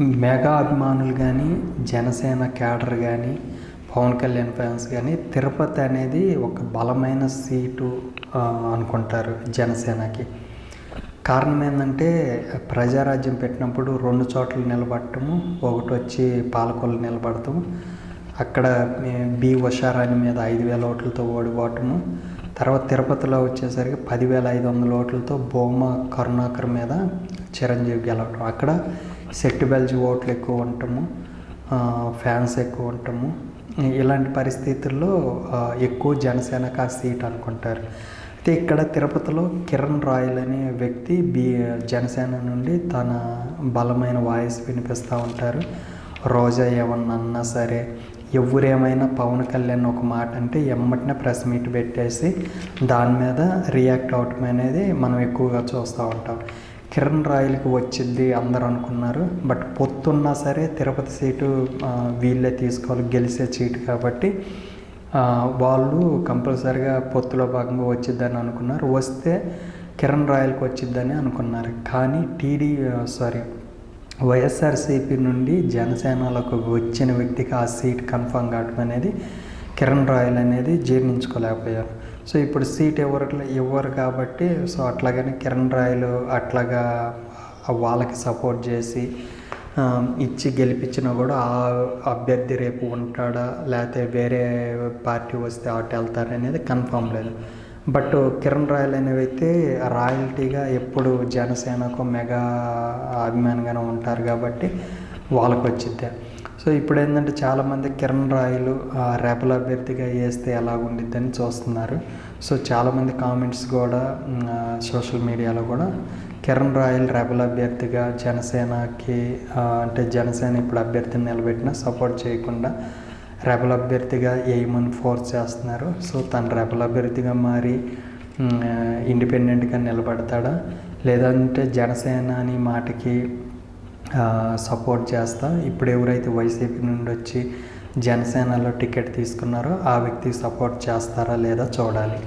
Mega అభిమానులు కానీ Janasena cadre కానీ పవన్ కళ్యాణ్ ఫ్యాన్స్ కానీ తిరుపతి అనేది ఒక బలమైన సీటు అనుకుంటారు జనసేనకి. కారణం ఏంటంటే ప్రజారాజ్యం పెట్టినప్పుడు రెండు చోట్ల నిలబడటము ఒకటి వచ్చి పాలకొల్లు నిలబడటము అక్కడ బి ఉషారాణి మీద ఐదు వేల ఓట్లతో ఓడిపోవటము తర్వాత తిరుపతిలో వచ్చేసరికి పదివేల ఐదు వందల ఓట్లతో భూమ కరుణాకర్ మీద చిరంజీవి గెలవటం. అక్కడ సెట్టు బెల్జ్ ఓట్లు ఎక్కువ ఉంటాము ఫ్యాన్స్ ఎక్కువ ఉంటాము ఇలాంటి పరిస్థితుల్లో ఎక్కువ జనసేనకు ఆ సీట్ అనుకుంటారు. అయితే ఇక్కడ తిరుపతిలో కిరణ్ రాయల్ అనే వ్యక్తి బి జనసేన నుండి తన బలమైన వాయిస్ వినిపిస్తూ ఉంటారు. రోజా ఏమన్నా అన్నా సరే ఎవరేమైనా పవన్ కళ్యాణ్ ఒక మాట అంటే ఎమ్మటినే ప్రెస్ మీట్ పెట్టేసి దాని మీద రియాక్ట్ అవటం అనేది మనం ఎక్కువగా చూస్తూ ఉంటాం. కిరణ్ రాయల్కి వచ్చింది అందరూ అనుకున్నారు. బట్ పొత్తున్నా సరే తిరుపతి సీటు వీళ్ళే తీసుకోవాలి గెలిచే సీటు కాబట్టి వాళ్ళు కంపల్సరిగా పొత్తులో భాగంగా వచ్చిద్దని అనుకున్నారు. వస్తే కిరణ్ రాయల్కి వచ్చిద్దని అనుకున్నారు. కానీ టీడీ సారీ వైఎస్ఆర్సీపీ నుండి జనసేనలోకి వచ్చిన వ్యక్తికి ఆ సీట్ కన్ఫర్మ్ కావడం అనేది కిరణ్ రాయల్ అనేది జీర్ణించుకోలేకపోయారు. సో ఇప్పుడు సీట్ ఎవరు ఇవ్వరు కాబట్టి సో అట్లాగనే కిరణ్ రాయల్ అట్లాగా వాళ్ళకి సపోర్ట్ చేసి ఇచ్చి గెలిపించినా కూడా ఆ అభ్యర్థి రేపు ఉంటాడా లేకపోతే వేరే పార్టీ వస్తే అటు వెళ్తారా అనేది కన్ఫామ్ లేదు. బట్ కిరణ్ రాయల్ అనేవైతే రాయల్టీగా ఎప్పుడు జనసేనకు మెగా అభిమానిగానే ఉంటారు కాబట్టి వాళ్ళకు వచ్చిద్ది సో ఇప్పుడు ఏంటంటే చాలామంది కిరణ్ రాయలు రేపల అభ్యర్థిగా వేస్తే ఎలా ఉండిద్దని చూస్తున్నారు. సో చాలామంది కామెంట్స్ కూడా సోషల్ మీడియాలో కూడా కిరణ్ రాయల్ రెబల్ అభ్యర్థిగా జనసేనకి అంటే జనసేన ఇప్పుడు అభ్యర్థిని నిలబెట్టినా సపోర్ట్ చేయకుండా రెబల్ అభ్యర్థిగా ఏమని ఫోర్స్ చేస్తున్నారు. సో తను రెబల్ అభ్యర్థిగా మారి ఇండిపెండెంట్గా నిలబడతాడా? లేదంటే జనసేన అని మాటకి సపోర్ట్ చేస్తా. ఇప్పుడు ఎవరైతే వైసీపీ నుండి వచ్చి జనసేనలో టికెట్ తీసుకున్నారో ఆ వ్యక్తికి సపోర్ట్ చేస్తారా లేదా చూడాలి.